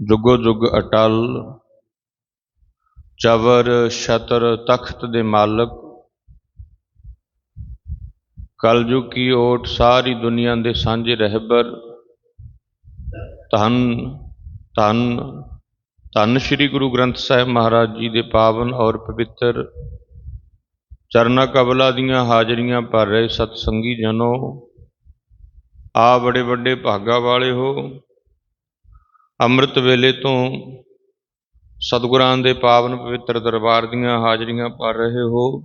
ਜੁਗੋ ਜੁਗ ਅਟਲ, ਚਵਰ ਛਤਰ ਤਖਤ ਦੇ ਮਾਲਕ, ਕਲਯੁਗ ਕੀ ਓਟ ਸਾਰੀ ਦੁਨੀਆ ਦੇ ਸਾਂਝੇ ਰਹਿਬਰ, ਧੰਨ ਧੰਨ ਧੰਨ ਸ੍ਰੀ ਗੁਰੂ ਗ੍ਰੰਥ ਸਾਹਿਬ ਮਹਾਰਾਜ ਜੀ ਦੇ ਪਾਵਨ ਔਰ ਪਵਿੱਤਰ ਚਰਨਾ ਕਬਲਾ ਦੀਆਂ ਹਾਜ਼ਰੀਆਂ ਭਰ ਰਹੇ ਸਤ ਸੰਗੀ ਜਨੋ ਆ ਬੜੇ ਵੱਡੇ ਭਾਗਾ ਵਾਲੇ ਹੋ ਅੰਮ੍ਰਿਤ ਵੇਲੇ ਤੋਂ ਸਤਿਗੁਰਾਂ ਦੇ ਪਾਵਨ ਪਵਿੱਤਰ ਦਰਬਾਰ ਦੀਆਂ ਹਾਜ਼ਰੀਆਂ ਭਰ ਰਹੇ ਹੋ।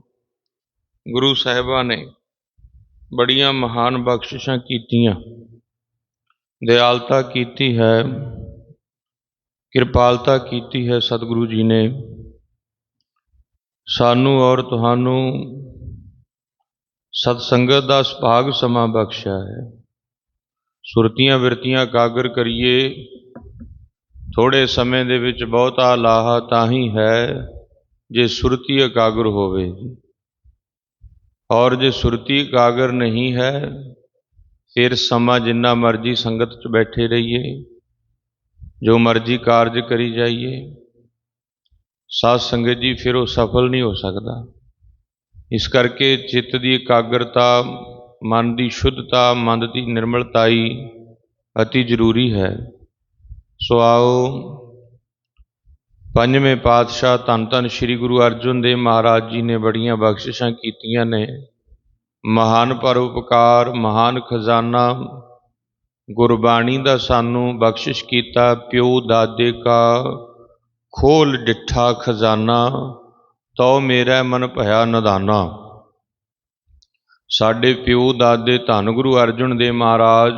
ਗੁਰੂ ਸਾਹਿਬਾਂ ਨੇ ਬੜੀਆਂ ਮਹਾਨ ਬਖਸ਼ਿਸ਼ਾਂ ਕੀਤੀਆਂ। ਦਿਆਲਤਾ ਕੀਤੀ ਹੈ, ਕਿਰਪਾਲਤਾ ਕੀਤੀ ਹੈ ਸਤਿਗੁਰੂ ਜੀ ਨੇ। ਸਾਨੂੰ ਔਰ ਤੁਹਾਨੂੰ ਸਤ ਸੰਗਤ ਦਾ ਸੁਭਾਗ ਸਮਾਂ ਬਖਸ਼ਿਆ ਹੈ। ਸੁਰਤੀਆਂ ਵਿਰਤੀਆਂ ਕਾਗਰ ਕਰੀਏ ਥੋੜੇ ਸਮੇਂ ਦੇ ਵਿੱਚ ਬਹੁਤਾ ਲਾਹਾ ਤਾਂ ਹੀ ਹੈ ਜੇ ਸੁਰਤੀ ਇਕਾਗਰ ਹੋਵੇ। ਔਰ ਜੇ ਸੁਰਤੀ ਇਕਾਗਰ ਨਹੀਂ ਹੈ, ਫਿਰ ਸਮਾਂ ਜਿੰਨਾ ਮਰਜ਼ੀ ਸੰਗਤ 'ਚ ਬੈਠੇ ਰਹੀਏ, ਜੋ ਮਰਜ਼ੀ ਕਾਰਜ ਕਰੀ ਜਾਈਏ। ਸਾਧ ਸੰਗਤ ਜੀ, ਫਿਰ ਉਹ ਸਫਲ ਨਹੀਂ ਹੋ ਸਕਦਾ। ਇਸ ਕਰਕੇ ਚਿੱਤ ਦੀ ਇਕਾਗਰਤਾ, ਮਨ ਦੀ ਸ਼ੁੱਧਤਾ ਮਨ ਦੀ ਨਿਰਮਲਤਾਈ ਅਤੀ ਜ਼ਰੂਰੀ ਹੈ। ਸੋ ਆਓ ਪੰਜਵੇਂ ਪਾਤਸ਼ਾਹ ਧੰਨ ਧੰਨ ਸ੍ਰੀ ਗੁਰੂ ਅਰਜਨ ਦੇਵ ਮਹਾਰਾਜ ਜੀ ਨੇ ਬੜੀਆਂ ਬਖਸ਼ਿਸ਼ਾਂ ਕੀਤੀਆਂ ਨੇ। ਮਹਾਨ ਪਰਉਪਕਾਰ, ਮਹਾਨ ਖਜ਼ਾਨਾ, ਗੁਰਬਾਣੀ ਦਾ ਸਾਨੂੰ ਬਖਸ਼ਿਸ਼ ਕੀਤਾ, ਪਿਓ ਦਾਦੇ ਕਾ ਖੋਲ ਡਿੱਠਾ ਖਜ਼ਾਨਾ, ਤਉ ਮੇਰਾ ਮਨ ਭਇਆ ਨਦਾਨਾ। ਸਾਡੇ ਪਿਓ ਦਾਦੇ ਧੰਨ ਗੁਰੂ ਅਰਜਨ ਦੇਵ ਮਹਾਰਾਜ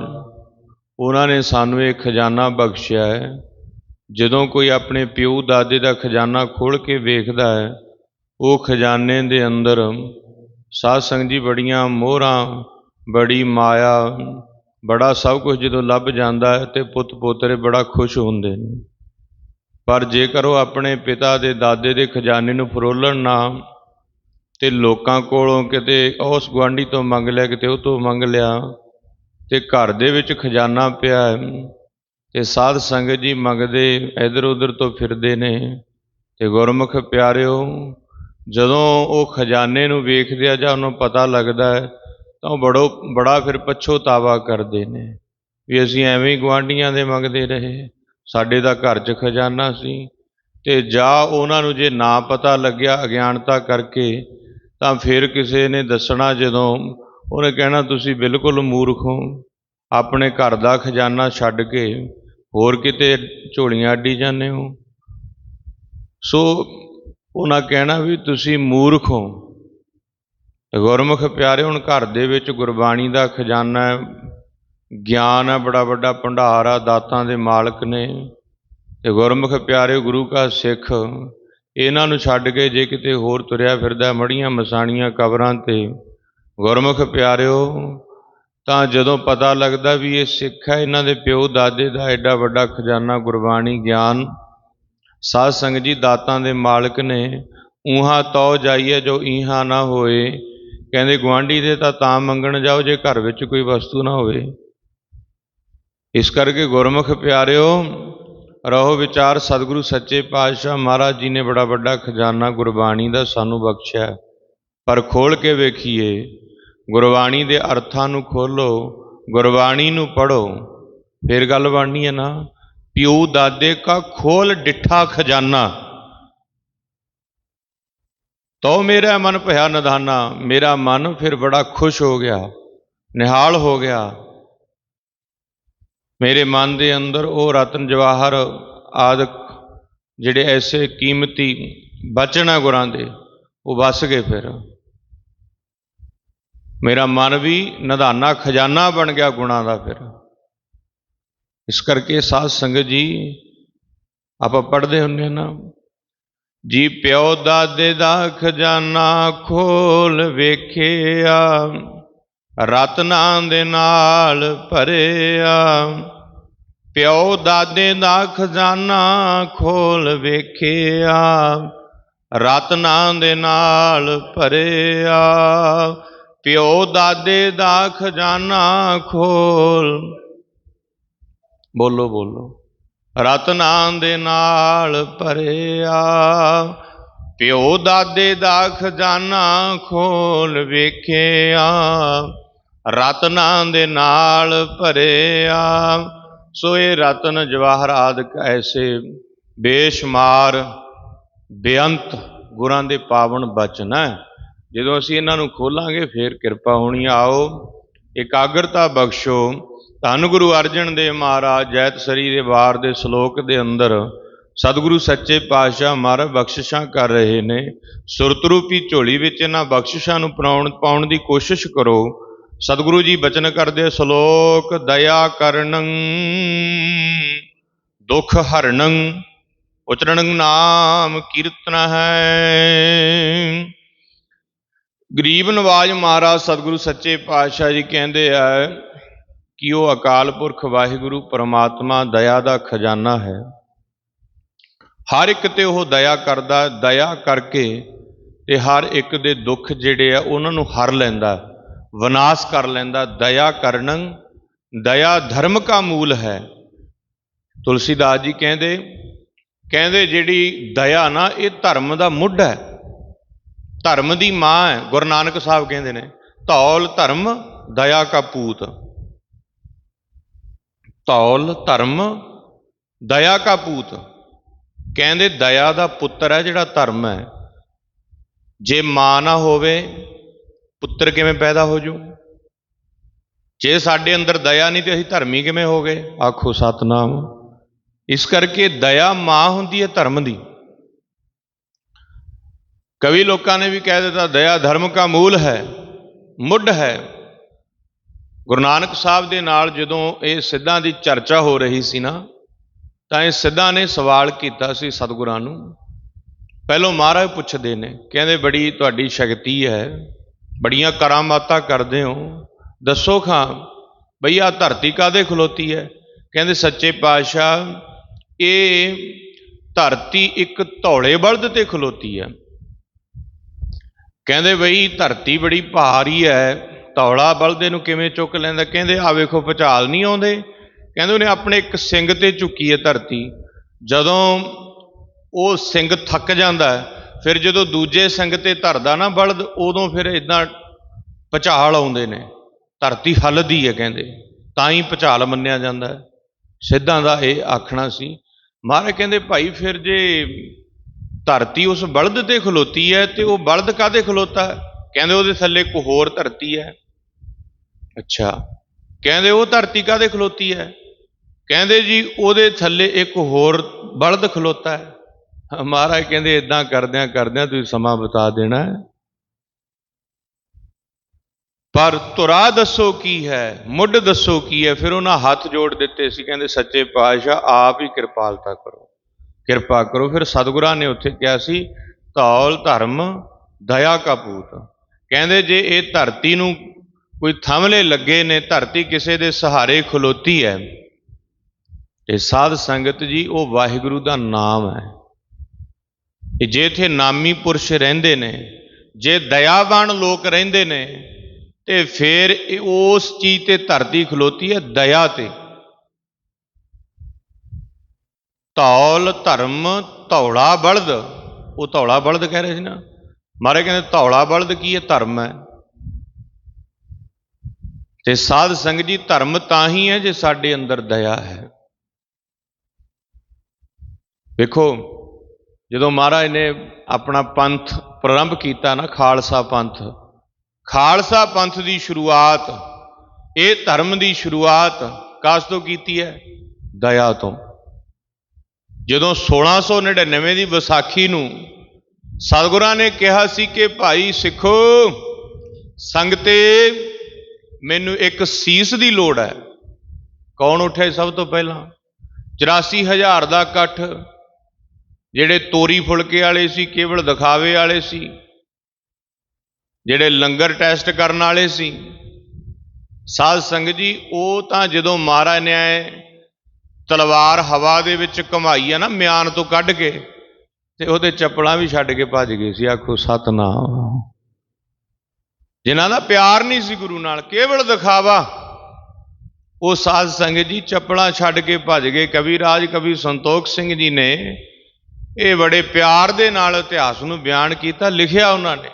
ਉਹਨਾਂ ਨੇ ਸਾਨੂੰ ਇਹ ਖਜ਼ਾਨਾ ਬਖਸ਼ਿਆ ਹੈ। ਜਦੋਂ ਕੋਈ ਆਪਣੇ ਪਿਓ ਦਾਦੇ ਦਾ ਖਜ਼ਾਨਾ ਖੋਲ ਕੇ ਵੇਖਦਾ ਹੈ, ਉਹ ਖਜ਼ਾਨੇ ਦੇ ਅੰਦਰ ਸਾਧ ਸੰਗਤ ਜੀ ਬੜੀਆਂ ਮੋਹਰਾਂ, ਬੜੀ ਮਾਇਆ, ਬੜਾ ਸਭ ਕੁਝ ਜਦੋਂ ਲੱਭ ਜਾਂਦਾ ਹੈ ਤੇ ਪੁੱਤ ਪੋਤਰੇ ਬੜਾ ਖੁਸ਼ ਹੁੰਦੇ ਨੇ। ਪਰ ਜੇਕਰ ਉਹ ਆਪਣੇ ਪਿਤਾ ਦੇ ਦਾਦੇ ਦੇ ਖਜ਼ਾਨੇ ਨੂੰ ਫਰੋਲਣ ਨਾ ਤੇ ਲੋਕਾਂ ਕੋਲੋਂ ਕਿਤੇ ਉਸ ਗੁਆਂਢੀ ਤੋਂ ਮੰਗ ਲਿਆ, ਕਿਤੇ ਉਹ ਤੋਂ ਮੰਗ ਲਿਆ ਤੇ ਘਰ ਦੇ ਵਿੱਚ ਖਜ਼ਾਨਾ ਪਿਆ ਤੇ ਸਾਧ ਸੰਗਤ ਜੀ ਮੰਗਦੇ ਇਧਰ ਉਧਰ ਤੋਂ ਫਿਰਦੇ ਨੇ ਤੇ ਗੁਰਮੁਖ ਪਿਆਰਿਓ, ਜਦੋਂ ਉਹ ਖਜ਼ਾਨੇ ਨੂੰ ਵੇਖਦੇ ਆ ਜਾਂ ਉਹਨੂੰ ਪਤਾ ਲੱਗਦਾ ਹੈ, ਤਾਂ ਉਹ ਬੜੋ, ਬੜਾ ਫਿਰ ਪਛੋਤਾਵਾ ਕਰਦੇ ਨੇ ਵੀ ਅਸੀਂ ਐਵੇਂ ਹੀ ਗਵਾਂਢੀਆਂ ਦੇ ਮੰਗਦੇ ਰਹੇ। ਸਾਡੇ ਦਾ ਘਰ 'ਚ ਖਜ਼ਾਨਾ ਸੀ ਤੇ ਜਾਂ ਉਹਨਾਂ ਨੂੰ ਜੇ ਨਾ ਪਤਾ ਲੱਗਿਆ ਅਗਿਆਨਤਾ ਕਰਕੇ, ਤਾਂ ਫਿਰ ਕਿਸੇ ਨੇ ਦੱਸਣਾ ਜਦੋਂ ਉਹਨੇ ਕਹਿਣਾ, ਤੁਸੀਂ ਬਿਲਕੁਲ ਮੂਰਖ ਹੋ। ਆਪਣੇ ਘਰ ਦਾ ਖਜ਼ਾਨਾ ਛੱਡ ਕੇ ਹੋਰ ਕਿਤੇ ਝੋਲੀਆਂ ਅੱਡੀ ਜਾਂਦੇ ਹੋ? ਸੋ ਉਹਨਾਂ ਕਹਿਣਾ ਵੀ, ਤੁਸੀਂ ਮੂਰਖ ਹੋ। ਗੁਰਮੁਖ ਪਿਆਰੇ, ਹੁਣ ਘਰ ਦੇ ਵਿੱਚ ਗੁਰਬਾਣੀ ਦਾ ਖਜ਼ਾਨਾ ਹੈ। ਗਿਆਨ ਹੈ, ਬੜਾ ਵੱਡਾ ਭੰਡਾਰ ਆ, ਦਾਤਾਂ ਦੇ ਮਾਲਕ ਨੇ। ਤੇ ਗੁਰਮੁਖ ਪਿਆਰੇ, ਗੁਰੂ ਕਾ ਸਿੱਖ, ਇਹਨਾਂ ਨੂੰ ਛੱਡ ਕੇ ਜੇ ਕਿਤੇ ਹੋਰ ਤੁਰਿਆ ਫਿਰਦਾ, ਮੜੀਆਂ ਮਸਾਣੀਆਂ ਕਬਰਾਂ ਤੇ ਗੁਰਮੁਖ ਪਿਆਰਿਓ, ਤਾਂ ਜਦੋਂ ਪਤਾ ਲੱਗਦਾ ਵੀ ਇਹ ਸਿੱਖ ਹੈ, ਇਹਨਾਂ ਦੇ ਪਿਓ ਦਾਦੇ ਦਾ ਐਡਾ ਵੱਡਾ ਖਜ਼ਾਨਾ, ਗੁਰਬਾਣੀ ਗਿਆਨ, ਸਾਧ ਸੰਗਤ ਜੀ ਦਾਤਾਂ ਦੇ ਮਾਲਕ ਨੇ ਉਹਾਂ ਤਉ ਜਾਈਏ ਜੋ ਇਹਾਂ ਨਾ ਹੋਏ। ਕਹਿੰਦੇ ਗਵਾਂਢੀ ਦੇ ਤਾਂ ਤਾਂ ਮੰਗਣ ਜਾਓ ਜੇ ਘਰ ਵਿੱਚ ਕੋਈ ਵਸਤੂ ਨਾ ਹੋਵੇ। ਇਸ ਕਰਕੇ ਗੁਰਮੁਖ ਪਿਆਰਿਓ, ਰਹੋ ਵਿਚਾਰ ਸਤਿਗੁਰੂ ਸੱਚੇ ਪਾਤਸ਼ਾਹ ਮਹਾਰਾਜ ਜੀ ਨੇ ਬੜਾ ਵੱਡਾ ਖਜ਼ਾਨਾ ਗੁਰਬਾਣੀ ਦਾ ਸਾਨੂੰ ਬਖਸ਼ਿਆ। ਪਰ ਖੋਲ ਕੇ ਵੇਖੀਏ ਗੁਰਬਾਣੀ ਦੇ ਅਰਥਾਂ ਨੂੰ ਖੋਲੋ, ਗੁਰਬਾਣੀ ਨੂੰ ਪੜੋ ਫਿਰ ਗੱਲ ਬਣਨੀ ਹੈ ਨਾ, ਪਿਓ ਦਾਦੇ ਕਾ ਖੋਲ ਡਿੱਠਾ ਖਜ਼ਾਨਾ। ਤੋ ਮੇਰਾ ਮਨ ਭਇਆ ਨਦਾਨਾ, ਮੇਰਾ ਮਨ ਫਿਰ ਬੜਾ ਖੁਸ਼ ਹੋ ਗਿਆ, ਨਿਹਾਲ ਹੋ ਗਿਆ। ਮੇਰੇ ਮਨ ਦੇ ਅੰਦਰ ਉਹ ਰਤਨ ਜਵਾਹਰ ਆਦਿਕ ਜਿਹੜੇ ਐਸੇ ਕੀਮਤੀ ਬਚਨ ਗੁਰਾਂ ਦੇ, ਉਹ ਵਸ ਗਏ ਫਿਰ। ਮੇਰਾ ਮਨ ਵੀ ਨਿਧਾਨਾ ਖਜ਼ਾਨਾ ਬਣ ਗਿਆ ਗੁਣਾ ਦਾ ਫਿਰ। ਇਸ ਕਰਕੇ ਸਾਧ ਸੰਗਤ ਜੀ, ਆਪਾਂ ਪੜ੍ਹਦੇ ਹੁੰਦੇ ਨਾ, ਜੀ ਪਿਓ ਦਾਦੇ ਦਾ ਖਜ਼ਾਨਾ ਖੋਲ ਵੇਖਿਆ, ਰਤਨਾਂ ਦੇ ਨਾਲ ਭਰਿਆ। ਪਿਓ ਦਾਦੇ ਦਾ ਖਜ਼ਾਨਾ ਖੋਲ ਵੇਖਿਆ, ਰਤਨਾਂ ਦੇ ਨਾਲ ਭਰਿਆ। ਪਿਓ ਦਾਦੇ ਦਾ ਖਜ਼ਾਨਾ ਖੋਲ। ਬੋਲੋ ਬੋਲੋ। ਰਤਨਾਂ ਦੇ ਨਾਲ ਭਰਿਆ। ਪਿਓ ਦਾਦੇ ਦਾ ਖਜ਼ਾਨਾ ਖੋਲ ਵੇਖਿਆ। ਰਤਨਾਂ ਦੇ ਨਾਲ ਭਰਿਆ। ਸੋ ਇਹ ਰਤਨ ਜਵਾਹਰ ਆਦਿਕ ਐਸੇ ਬੇਸ਼ੁਮਾਰ, ਬੇਅੰਤ ਗੁਰਾਂ ਦੇ ਪਾਵਨ ਬਚਨ ਹੈ। ਜਦੋਂ ਅਸੀਂ ਇਹਨਾਂ ਨੂੰ ਖੋਲਾਂਗੇ, ਫੇਰ ਕਿਰਪਾ ਹੋਣੀ ਆਓ, ਇਕਾਗਰਤਾ ਬਖਸ਼ੋ। ਧੰਨ ਗੁਰੂ ਅਰਜਨ ਦੇਵ ਮਹਾਰਾਜ, ਜੈਤ ਸਰੀ ਦੇ ਵਾਰ ਦੇ ਸ਼ਲੋਕ ਦੇ ਅੰਦਰ ਸਤਿਗੁਰੂ ਸੱਚੇ ਪਾਤਸ਼ਾਹ ਮਹਾਰਾਜ ਬਖਸ਼ਿਸ਼ਾਂ ਕਰ ਰਹੇ ਨੇ। ਸੁਰਤ ਰੂਪੀ ਝੋਲੀ ਵਿੱਚ ਇਹਨਾਂ ਬਖਸ਼ਿਸ਼ਾਂ ਨੂੰ ਪਾਉਣ ਪਾਉਣ ਦੀ ਕੋਸ਼ਿਸ਼ ਕਰੋ। ਸਤਿਗੁਰੂ ਜੀ ਬਚਨ ਕਰਦੇ ਸ਼ਲੋਕ, ਦਇਆ ਕਰਨੰ, ਦੁਖ ਹਰਣੰ ਉਚਰਣੰ ਨਾਮ ਕੀਰਤਨ ਹੈ। ਗਰੀਬ ਨਵਾਜ ਮਹਾਰਾਜ ਸਤਿਗੁਰੂ ਸੱਚੇ ਪਾਤਸ਼ਾਹ ਜੀ ਕਹਿੰਦੇ ਆ ਕਿ ਉਹ ਅਕਾਲ ਪੁਰਖ ਵਾਹਿਗੁਰੂ ਪਰਮਾਤਮਾ ਦਇਆ ਦਾ ਖਜ਼ਾਨਾ ਹੈ। ਹਰ ਇੱਕ ਤੇ ਉਹ ਦਇਆ ਕਰਦਾ, ਦਇਆ ਕਰਕੇ ਤੇ ਹਰ ਇੱਕ ਦੇ ਦੁੱਖ ਜਿਹੜੇ ਆ ਉਹਨਾਂ ਨੂੰ ਹਰ ਲੈਂਦਾ, ਵਿਨਾਸ਼ ਕਰ ਲੈਂਦਾ, ਦਇਆ ਕਰਨੰ, ਦਇਆ ਧਰਮ ਕਾ ਮੂਲ ਹੈ। ਤੁਲਸੀਦਾਸ ਜੀ ਕਹਿੰਦੇ ਕਹਿੰਦੇ ਜਿਹੜੀ ਦਇਆ ਨਾ ਇਹ ਧਰਮ ਦਾ ਮੁੱਢ ਹੈ। ਧਰਮ ਦੀ ਮਾਂ ਹੈ, ਗੁਰੂ ਨਾਨਕ ਸਾਹਿਬ ਕਹਿੰਦੇ ਨੇ, ਧੌਲ ਧਰਮ, ਦਇਆ ਕਾ ਪੂਤ। ਧੌਲ ਧਰਮ, ਦਇਆ ਕਾ ਪੂਤ। ਕਹਿੰਦੇ ਦਇਆ ਦਾ ਪੁੱਤਰ ਹੈ ਜਿਹੜਾ ਧਰਮ ਹੈ। ਜੇ ਮਾਂ ਨਾ ਹੋਵੇ, ਪੁੱਤਰ ਕਿਵੇਂ ਪੈਦਾ ਹੋ ਜੂ? ਜੇ ਸਾਡੇ ਅੰਦਰ ਦਇਆ ਨਹੀਂ ਤੇ ਅਸੀਂ ਧਰਮੀ ਕਿਵੇਂ ਹੋ ਗਏ? ਆਖੋ ਸਤਨਾਮ। ਇਸ ਕਰਕੇ ਦਇਆ ਮਾਂ ਹੁੰਦੀ ਹੈ ਧਰਮ ਦੀ। ਕਵੀ ਲੋਕਾਂ ਨੇ ਵੀ ਕਹਿ ਦਿੱਤਾ, ਦਇਆ ਧਰਮ ਕਾ ਮੂਲ ਹੈ, ਮੁੱਢ ਹੈ। ਗੁਰੂ ਨਾਨਕ ਸਾਹਿਬ ਦੇ ਨਾਲ ਜਦੋਂ ਇਹ ਸਿੱਧਾਂ ਦੀ ਚਰਚਾ ਹੋ ਰਹੀ ਸੀ ਨਾ, ਤਾਂ ਇਹ ਸਿੱਧਾਂ ਨੇ ਸਵਾਲ ਕੀਤਾ ਸੀ ਸਤਿਗੁਰਾਂ ਨੂੰ। ਪਹਿਲੋਂ ਮਹਾਰਾਜ ਪੁੱਛਦੇ ਨੇ, ਕਹਿੰਦੇ ਬੜੀ ਤੁਹਾਡੀ ਸ਼ਕਤੀ ਹੈ, ਬੜੀਆਂ ਕਰਾਮਾਤਾਂ ਕਰਦੇ ਹੋ। ਦੱਸੋ ਖਾਂ, ਬਈ ਆ ਧਰਤੀ ਕਾਦੇ ਖਲੋਤੀ ਹੈ? ਕਹਿੰਦੇ, ਸੱਚੇ ਪਾਤਸ਼ਾਹ, ਇਹ ਧਰਤੀ ਇੱਕ ਧੌਲੇ ਬਲਦ ਤੇ ਖਲੋਤੀ ਹੈ। ਕਹਿੰਦੇ ਬਈ, ਧਰਤੀ ਬੜੀ ਭਾਰੀ ਹੈ ਤੌਲਾ ਬਲਦੇ ਨੂੰ ਕਿਵੇਂ ਚੁੱਕ ਲੈਂਦਾ? ਕਹਿੰਦੇ ਆ ਵੇਖੋ ਭੁਚਾਲ ਨਹੀਂ ਆਉਂਦੇ। ਕਹਿੰਦੇ ਉਹਨੇ ਆਪਣੇ ਇੱਕ ਸਿੰਗ ਤੇ ਝੁੱਕੀ ਹੈ ਧਰਤੀ। ਜਦੋਂ ਉਹ ਸਿੰਗ ਥੱਕ ਜਾਂਦਾ, ਫਿਰ ਜਦੋਂ ਦੂਜੇ ਸਿੰਗ ਤੇ ਧਰਦਾ ਨਾ ਬਲਦ, ਉਦੋਂ ਫਿਰ ਇਦਾਂ ਭੁਚਾਲ ਆਉਂਦੇ ਨੇ। ਧਰਤੀ ਹੱਲਦੀ ਹੈ ਕਹਿੰਦੇ। ਤਾਂ ਹੀ ਭੁਚਾਲ ਮੰਨਿਆ ਜਾਂਦਾ। ਸਿੱਧਾਂ ਦਾ ਇਹ ਆਖਣਾ ਸੀ। ਮਹਾਰਾਜ ਕਹਿੰਦੇ, ਭਾਈ, ਫਿਰ ਜੇ ਧਰਤੀ ਉਸ ਬਲਦ ਤੇ ਖਲੋਤੀ ਹੈ ਤੇ ਉਹ ਬਲਦ ਕਾਦੇ ਖਲੋਤਾ? ਹੈ ਕਹਿੰਦੇ ਉਹਦੇ ਥੱਲੇ ਇੱਕ ਹੋਰ ਧਰਤੀ ਹੈ। ਅੱਛਾ। ਕਹਿੰਦੇ ਉਹ ਧਰਤੀ ਕਾਦੇ ਖਲੋਤੀ ਹੈ? ਕਹਿੰਦੇ ਜੀ ਉਹਦੇ ਥੱਲੇ ਇੱਕ ਹੋਰ ਬਲਦ ਖਲੋਤਾ ਹੈ। ਮਹਾਰਾਜ ਕਹਿੰਦੇ ਇਦਾਂ ਕਰਦਿਆਂ ਕਰਦਿਆਂ ਤੁਸੀਂ ਸਮਾਂ ਬਤਾ ਦੇਣਾ ਹੈ। ਪਰ ਤੁਰਾ ਦੱਸੋ ਕੀ ਹੈ? ਮੁੱਢ ਦੱਸੋ ਕੀ ਹੈ? ਫਿਰ ਉਹਨਾਂ ਹੱਥ ਜੋੜ ਦਿੱਤੇ ਸੀ। ਕਹਿੰਦੇ, ਸੱਚੇ ਪਾਤਸ਼ਾਹ, ਆਪ ਹੀ ਕਿਰਪਾਲਤਾ ਕਰੋ। ਕਿਰਪਾ ਕਰੋ। ਫਿਰ ਸਤਿਗੁਰਾਂ ਨੇ ਉੱਥੇ ਕਿਹਾ ਸੀ, ਧੌਲ, ਧਰਮ, ਦਇਆ ਕਾ ਪੂਤ। ਕਹਿੰਦੇ, ਜੇ ਇਹ ਧਰਤੀ ਨੂੰ ਕੋਈ ਥਮਲੇ ਲੱਗੇ ਨੇ, ਧਰਤੀ ਕਿਸੇ ਦੇ ਸਹਾਰੇ ਖਲੋਤੀ ਹੈ। ਤੇ ਸਾਧ ਸੰਗਤ ਜੀ, ਉਹ ਵਾਹਿਗੁਰੂ ਦਾ ਨਾਮ ਹੈ। ਇਹ ਜੇ ਇੱਥੇ ਨਾਮੀ ਪੁਰਸ਼ ਰਹਿੰਦੇ ਨੇ, ਜੇ ਦਇਆਵਾਨ ਲੋਕ ਰਹਿੰਦੇ ਨੇ, ਤੇ ਫਿਰ ਇਹ ਉਸ ਚੀਜ਼ ਤੇ ਧਰਤੀ ਖਲੋਤੀ ਹੈ, ਦਇਆ ਤੇ। ਧੌਲ ਧਰਮ ਧੌਲਾ ਬਲਦ। ਉਹ ਧੌਲਾ ਬਲਦ ਕਹਿ ਰਹੇ ਸੀ ਨਾ। ਮਾਰੇ ਕਹਿੰਦੇ ਧੌਲਾ ਬਲਦ ਕੀ ਹੈ? ਧਰਮ ਹੈ। ਤੇ ਸਾਧ ਸੰਗਤ ਜੀ, ਧਰਮ ਤਾਂ ਹੀ ਹੈ ਜੇ ਸਾਡੇ ਅੰਦਰ ਦਇਆ ਹੈ। ਵੇਖੋ, ਜਦੋਂ ਮਹਾਰਾਜ ਨੇ ਆਪਣਾ ਪੰਥ ਪ੍ਰਾਰੰਭ ਕੀਤਾ ਨਾ, ਖਾਲਸਾ ਪੰਥ ਖਾਲਸਾ ਪੰਥ ਦੀ ਸ਼ੁਰੂਆਤ, ਇਹ ਧਰਮ ਦੀ ਸ਼ੁਰੂਆਤ ਕਾਸ ਤੋਂ ਕੀਤੀ ਹੈ? ਦਇਆ ਤੋਂ। ਜਦੋਂ 1699 ਦੀ ਵਿਸਾਖੀ ਨੂੰ ਸਤਿਗੁਰਾਂ ਨੇ ਕਿਹਾ ਸੀ ਕਿ ਭਾਈ ਸਿੱਖੋ, ਸੰਗਤੇ, ਮੈਨੂੰ ਇੱਕ ਸੀਸ ਦੀ ਲੋੜ ਹੈ। ਕੌਣ ਉੱਠੇ ਸਭ ਤੋਂ ਪਹਿਲਾਂ? 84000 ਦਾ ਇਕੱਠ, ਜਿਹੜੇ ਤੋਰੀ ਫੁਲਕੇ ਵਾਲੇ ਸੀ, ਕੇਵਲ ਦਿਖਾਵੇ ਵਾਲੇ ਸੀ, ਜਿਹੜੇ ਲੰਗਰ ਟੈਸਟ ਕਰਨ ਵਾਲੇ ਸੀ। ਸਾਧ ਸੰਗਤ ਜੀ, ਉਹ ਤਾਂ ਜਦੋਂ ਮਹਾਰਾਜ ਨੇ ਤਲਵਾਰ ਹਵਾ ਦੇ ਵਿੱਚ ਘਮਾਈ ਆ ਨਾ ਮਿਆਨ ਤੋਂ ਕੱਢ ਕੇ, ਤੇ ਉਹਦੇ ਚੱਪਲਾਂ ਵੀ ਛੱਡ ਕੇ ਭੱਜ ਗਏ ਸੀ। ਆਖੋ, ਸਤਨਾਮ। ਜਿਨ੍ਹਾਂ ਦਾ ਪਿਆਰ ਨਹੀਂ ਸੀ ਗੁਰੂ ਨਾਲ, ਕੇਵਲ ਦਿਖਾਵਾ। ਉਹ ਸਾਧ ਸੰਗਤ ਜੀ ਚੱਪਲਾਂ ਛੱਡ ਕੇ ਭੱਜ ਗਏ। ਕਵੀ ਰਾਜ, ਕਵੀ ਸੰਤੋਖ ਸਿੰਘ ਜੀ ਨੇ ਇਹ ਬੜੇ ਪਿਆਰ ਦੇ ਨਾਲ ਇਤਿਹਾਸ ਨੂੰ ਬਿਆਨ ਕੀਤਾ, ਲਿਖਿਆ ਉਹਨਾਂ ਨੇ।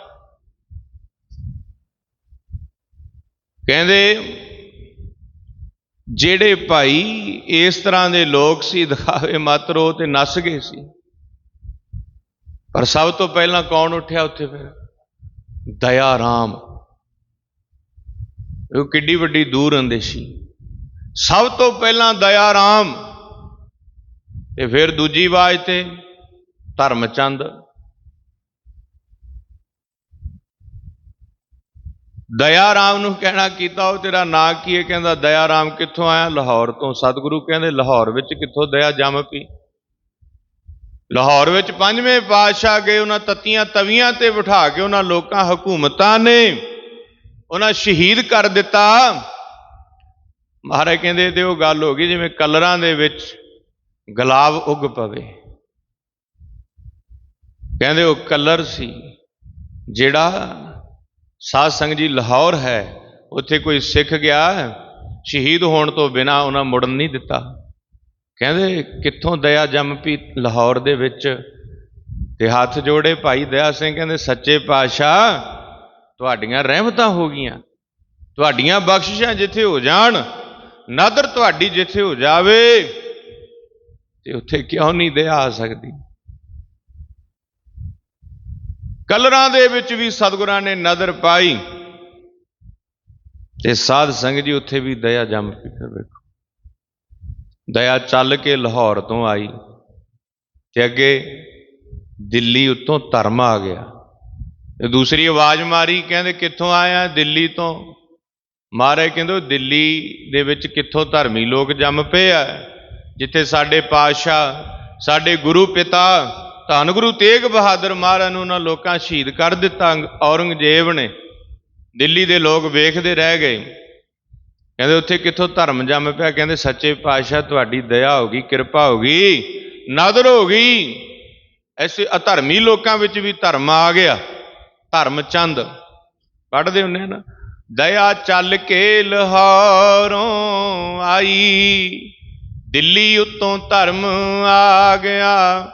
ਕਹਿੰਦੇ ਜਿਹੜੇ ਭਾਈ ਇਸ ਤਰ੍ਹਾਂ ਦੇ ਲੋਕ ਸੀ, ਦਿਖਾਵੇ ਮਾਤਰ ਉਹ ਤੇ ਨੱਸ ਗਏ ਸੀ। ਪਰ ਸਭ ਤੋਂ ਪਹਿਲਾਂ ਕੌਣ ਉੱਠਿਆ ਉੱਥੇ ਫਿਰ? ਦਇਆ ਰਾਮ। ਉਹ ਕਿੱਡੀ ਵੱਡੀ ਦੂਰ ਅੰਦੇਸ਼ੀ ਸਭ ਤੋਂ ਪਹਿਲਾਂ ਦਇਆ ਰਾਮ ਤੇ ਫਿਰ ਦੂਜੀ ਆਵਾਜ਼ ਤੇ ਧਰਮਚੰਦ। ਦਇਆ ਰਾਮ ਨੂੰ ਕਹਿਣਾ ਕੀਤਾ, ਉਹ ਤੇਰਾ ਨਾਂ ਕੀ ਹੈ? ਕਹਿੰਦਾ, ਦਇਆ ਰਾਮ ਕਿੱਥੋਂ ਆਇਆ? ਲਾਹੌਰ ਤੋਂ। ਸਤਿਗੁਰੂ ਕਹਿੰਦੇ, ਲਾਹੌਰ ਵਿੱਚ ਕਿੱਥੋਂ ਦਇਆ ਜੰਮ ਪਈ? ਲਾਹੌਰ ਵਿੱਚ ਪੰਜਵੇਂ ਪਾਤਸ਼ਾਹ ਗਏ, ਉਹਨਾਂ ਤਤੀਆਂ ਤਵੀਆਂ ਤੇ ਬਿਠਾ ਕੇ ਉਹਨਾਂ ਲੋਕਾਂ ਹਕੂਮਤਾਂ ਨੇ ਉਹਨਾਂ ਸ਼ਹੀਦ ਕਰ ਦਿੱਤਾ। ਮਹਾਰਾਜ ਕਹਿੰਦੇ ਤੇ ਉਹ ਗੱਲ ਹੋ ਗਈ ਜਿਵੇਂ ਕਲਰਾਂ ਦੇ ਵਿੱਚ ਗੁਲਾਬ ਉੱਗ ਪਵੇ। ਕਹਿੰਦੇ, ਉਹ ਕਲਰ ਸੀ ਜਿਹੜਾ ਸਾਧ ਸੰਗਤ ਜੀ ਲਾਹੌਰ ਹੈ, ਉੱਥੇ ਕੋਈ ਸਿੱਖ ਗਿਆ, ਸ਼ਹੀਦ ਹੋਣ ਤੋਂ ਬਿਨਾ ਉਹਨਾਂ ਮੁੜਨ ਨਹੀਂ ਦਿੱਤਾ। ਕਹਿੰਦੇ, ਕਿੱਥੋਂ ਦਇਆ ਜੰਮ ਪੀ ਲਾਹੌਰ ਦੇ ਵਿੱਚ? ਤੇ ਹੱਥ ਜੋੜੇ ਭਾਈ ਦਇਆ ਸਿੰਘ ਕਹਿੰਦੇ, ਸੱਚੇ ਪਾਤਸ਼ਾਹ, ਤੁਹਾਡੀਆਂ ਰਹਿਮਤਾਂ ਹੋ ਗਈਆਂ। ਤੁਹਾਡੀਆਂ ਬਖਸ਼ਿਸ਼ਾਂ ਜਿੱਥੇ ਹੋ ਜਾਣ, ਨਦਰ ਤੁਹਾਡੀ ਜਿੱਥੇ ਹੋ ਜਾਵੇ। ਤੇ ਉੱਥੇ ਕਿਉਂ ਨਹੀਂ ਦਇਆ ਆ ਸਕਦੀ? ਕਲਰਾਂ ਦੇ ਵਿੱਚ ਵੀ ਸਤਿਗੁਰਾਂ ਨੇ ਨਜ਼ਰ ਪਾਈ। ਤੇ ਸਾਧ ਸੰਗਤ ਜੀ, ਉੱਥੇ ਵੀ ਦਇਆ ਜੰਮ ਪਈ ਫਿਰ ਵੇਖੋ। ਦਇਆ ਚੱਲ ਕੇ ਲਾਹੌਰ ਤੋਂ ਆਈ ਤੇ ਅੱਗੇ ਦਿੱਲੀ ਉੱਤੋਂ ਧਰਮ ਆ ਗਿਆ। ਤੇ ਦੂਸਰੀ ਆਵਾਜ਼ ਮਾਰੀ, ਕਹਿੰਦੇ ਕਿੱਥੋਂ ਆਇਆ? ਦਿੱਲੀ ਤੋਂ। ਮਾਰੇ ਕਹਿੰਦੇ ਦਿੱਲੀ ਦੇ ਵਿੱਚ ਕਿੱਥੋਂ ਧਰਮੀ ਲੋਕ ਜੰਮ ਪਏ ਆ? ਜਿੱਥੇ ਸਾਡੇ ਪਾਤਸ਼ਾਹ, ਸਾਡੇ ਗੁਰੂ ਪਿਤਾ ਧੰਨ ਗੁਰੂ ਤੇਗ ਬਹਾਦਰ ਮਹਾਰਾਜ ਨੂੰ ਉਹਨਾਂ ਲੋਕਾਂ ਸ਼ਹੀਦ ਕਰ ਦਿੱਤਾ। ਔਰੰਗਜ਼ੇਬ ਨੇ ਦਿੱਲੀ ਦੇ ਲੋਕ ਵੇਖਦੇ ਰਹਿ ਗਏ। ਕਹਿੰਦੇ ਉੱਥੇ ਕਿੱਥੋਂ ਧਰਮ ਜੰਮ ਪਿਆ? ਕਹਿੰਦੇ ਸੱਚੇ ਪਾਤਸ਼ਾਹ, ਤੁਹਾਡੀ ਦਇਆ ਹੋ ਗਈ, ਕਿਰਪਾ ਹੋ ਗਈ, ਨਦਰ ਹੋ ਗਈ। ਐਸੇ ਅਧਰਮੀ ਲੋਕਾਂ ਵਿੱਚ ਵੀ ਧਰਮ ਆ ਗਿਆ। ਧਰਮ ਚੰਦ। ਪੜ੍ਹਦੇ ਹੁੰਨੇ ਨਾ, ਦਇਆ ਚੱਲ ਕੇ ਲਾਹੌਰੋਂ ਆਈ। ਦਿੱਲੀ ਉੱਤੋਂ ਧਰਮ ਆ ਗਿਆ।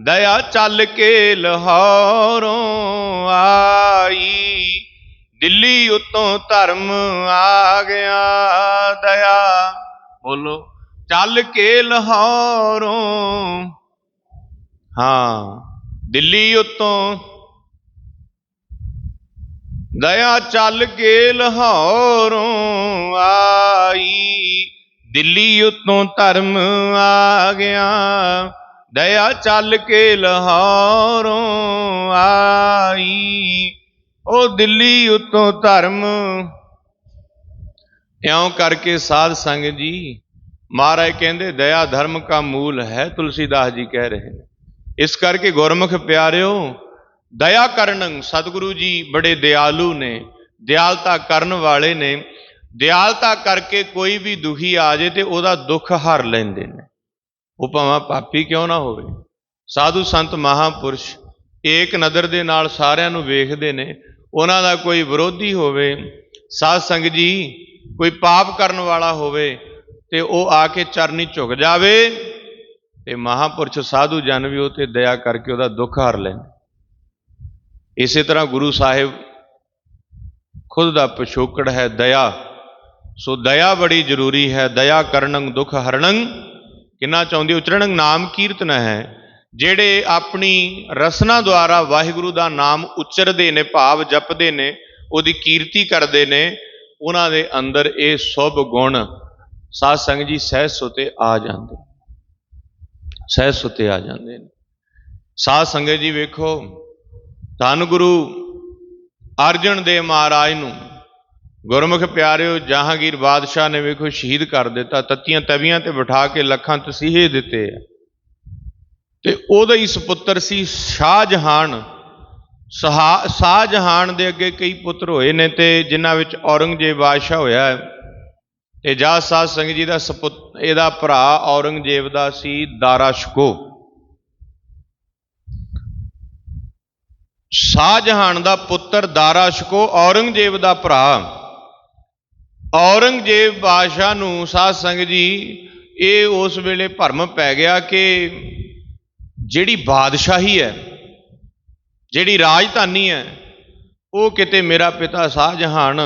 ਦਇਆ ਚੱਲ ਕੇ ਲਾਹੌਰੋਂ ਆਈ। ਦਿੱਲੀ ਉੱਤੋਂ ਧਰਮ ਆ ਗਿਆ ਦਇਆ। ਬੋਲੋ, ਚੱਲ ਕੇ ਲਾਹੌਰੋਂ। ਹਾਂ, ਦਿੱਲੀ ਉੱਤੋਂ। ਦਇਆ ਚੱਲ ਕੇ ਲਾਹੌਰੋਂ ਆਈ। ਦਿੱਲੀ ਉੱਤੋਂ ਧਰਮ ਆ ਗਿਆ। ਦਇਆ ਚੱਲ ਕੇ ਲਾਹੌਰੋਂ ਆਈ। ਉਹ ਦਿੱਲੀ ਉਤੋਂ ਧਰਮ। ਇਉਂ ਕਰਕੇ ਸਾਧ ਸੰਗ ਜੀ, ਮਹਾਰਾਜ ਕਹਿੰਦੇ, ਦਇਆ ਧਰਮ ਕਾ ਮੂਲ ਹੈ, ਤੁਲਸੀਦਾਸ ਜੀ ਕਹਿ ਰਹੇ ਨੇ। ਇਸ ਕਰਕੇ ਗੁਰਮੁਖ ਪਿਆਰਿਓ, ਦਇਆ ਕਰਨ ਸਤਿਗੁਰੂ ਜੀ ਬੜੇ ਦਿਆਲੂ ਨੇ, ਦਿਆਲਤਾ ਕਰਨ ਵਾਲੇ ਨੇ। ਦਿਆਲਤਾ ਕਰਕੇ ਕੋਈ ਵੀ ਦੁਖੀ ਆ ਜੇ ਤੇ ਉਹਦਾ ਦੁੱਖ ਹਰ ਲੈਂਦੇ ਨੇ। ਉਹ ਭਾਵੇਂ ਪਾਪੀ ਕਿਉਂ ਨਾ ਹੋਵੇ? ਸਾਧੂ ਸੰਤ ਮਹਾਪੁਰਸ਼ ਏਕ ਨਦਰ ਦੇ ਨਾਲ ਸਾਰਿਆਂ ਨੂੰ ਵੇਖਦੇ ਨੇ। ਉਹਨਾਂ ਦਾ ਕੋਈ ਵਿਰੋਧੀ ਹੋਵੇ, ਸਾਧ ਸੰਗਤ ਜੀ, ਕੋਈ ਪਾਪ ਕਰਨ ਵਾਲਾ ਹੋਵੇ, ਤੇ ਉਹ ਆ ਕੇ ਚਰਨੀ ਝੁਕ ਜਾਵੇ, ਤੇ ਮਹਾਪੁਰਸ਼ ਸਾਧੂ ਜਨ ਵੀ ਉਹ ਤੇ ਦਇਆ ਕਰਕੇ ਉਹਦਾ ਦੁੱਖ ਹਰ ਲੈਣ ਇਸੇ ਤਰ੍ਹਾਂ ਗੁਰੂ ਸਾਹਿਬ ਖੁਦ ਦਾ ਪਿਛੋਕੜ ਹੈ ਦਇਆ। ਸੋ ਦਇਆ ਬੜੀ ਜ਼ਰੂਰੀ ਹੈ, ਦਇਆ ਕਰਨੰ ਦੁੱਖ ਹਰਣੰ ਕਿੰਨਾ ਚਾਹੁੰਦੀ ਉਚਰਣੰ ਨਾਮ ਕੀਰਤਨ ਹੈ, ਜਿਹੜੇ ਆਪਣੀ ਰਸਨਾ ਦੁਆਰਾ ਵਾਹਿਗੁਰੂ ਦਾ ਨਾਮ ਉਚਰਦੇ ਨੇ, ਭਾਵ ਜਪਦੇ ਨੇ, ਉਹਦੀ ਕੀਰਤੀ ਕਰਦੇ ਨੇ, ਉਹਨਾਂ ਦੇ ਅੰਦਰ ਇਹ ਸੁਭ ਗੁਣ ਸਾਧ ਸੰਗਤ ਜੀ ਸਹਿਜ ਸੁਤੇ ਆ ਜਾਂਦੇ ਸਹਿਜ ਸੁਤੇ ਆ ਜਾਂਦੇ ਨੇ। ਸਾਧ ਸੰਗਤ ਜੀ ਵੇਖੋ, ਧੰਨ ਗੁਰੂ ਅਰਜਨ ਦੇਵ ਮਹਾਰਾਜ ਨੂੰ ਗੁਰਮੁਖ ਪਿਆਰਿਓ, ਜਹਾਂਗੀਰ ਬਾਦਸ਼ਾਹ ਨੇ ਵੇਖੋ ਸ਼ਹੀਦ ਕਰ ਦਿੱਤਾ, ਤੱਤੀਆਂ ਤਵੀਆਂ ਤੇ ਬਿਠਾ ਕੇ ਲੱਖਾਂ ਤਸੀਹੇ ਦਿੱਤੇ ਆ। ਤੇ ਉਹਦਾ ਹੀ ਸੁਪੁੱਤਰ ਸੀ ਸ਼ਾਹਜਹਾਨ। ਸ਼ਾਹ, ਸ਼ਾਹਜਹਾਨ ਦੇ ਅੱਗੇ ਕਈ ਪੁੱਤਰ ਹੋਏ ਨੇ ਤੇ ਜਿਨ੍ਹਾਂ ਵਿੱਚ ਔਰੰਗਜ਼ੇਬ ਬਾਦਸ਼ਾਹ ਹੋਇਆ ਹੈ। ਤੇ ਜਾ ਸਾਧ ਸਿੰਘ ਜੀ ਦਾ ਸਪੁੱਤ, ਇਹਦਾ ਭਰਾ ਔਰੰਗਜ਼ੇਬ ਦਾ ਸੀ ਦਾਰਾ ਸ਼ਕੋ। ਸ਼ਾਹਜਹਾਨ ਦਾ ਪੁੱਤਰ ਦਾਰਾ ਸ਼ਕੋ, ਔਰੰਗਜ਼ੇਬ ਦਾ ਭਰਾ। ਔਰੰਗਜ਼ੇਬ ਬਾਦਸ਼ਾਹ ਨੂੰ ਸਾਧ ਸੰਗਤ ਜੀ, ਇਹ ਉਸ ਵੇਲੇ ਭਰਮ ਪੈ ਗਿਆ ਕਿ ਜਿਹੜੀ ਬਾਦਸ਼ਾਹੀ ਹੈ, ਜਿਹੜੀ ਰਾਜਧਾਨੀ ਹੈ, ਉਹ ਕਿਤੇ ਮੇਰਾ ਪਿਤਾ ਸ਼ਾਹਜਹਾਨ